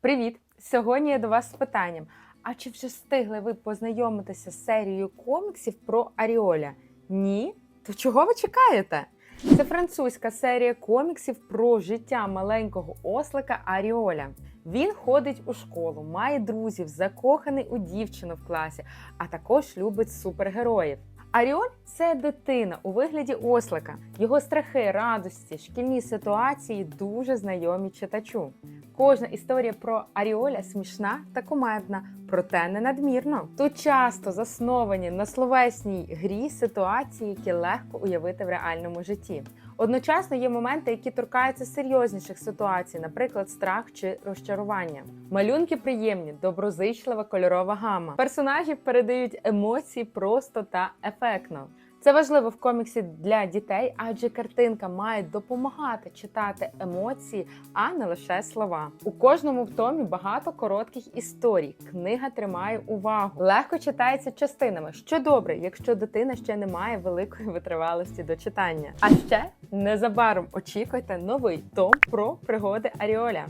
Привіт! Сьогодні я до вас з питанням: а чи вже встигли ви познайомитися з серією коміксів про Аріоля? Ні? То чого ви чекаєте? Це французька серія коміксів про життя маленького ослика Аріоля. Він ходить у школу, має друзів, закоханий у дівчину в класі, а також любить супергероїв. Аріоль це дитина у вигляді ослика. Його страхи, радості, шкільні ситуації дуже знайомі читачу. Кожна історія про Аріоля смішна та кумедна, проте не надмірно. Тут часто засновані на словесній грі ситуації, які легко уявити в реальному житті. Одночасно є моменти, які торкаються серйозніших ситуацій, наприклад, страх чи розчарування. Малюнки приємні, доброзичлива кольорова гама. Персонажі передають емоції просто та ефектно. Це важливо в коміксі для дітей, адже картинка має допомагати читати емоції, а не лише слова. У кожному в томі багато коротких історій. Книга тримає увагу, легко читається частинами, що добре, якщо дитина ще не має великої витривалості до читання. А ще незабаром очікуйте новий том про пригоди Аріоля.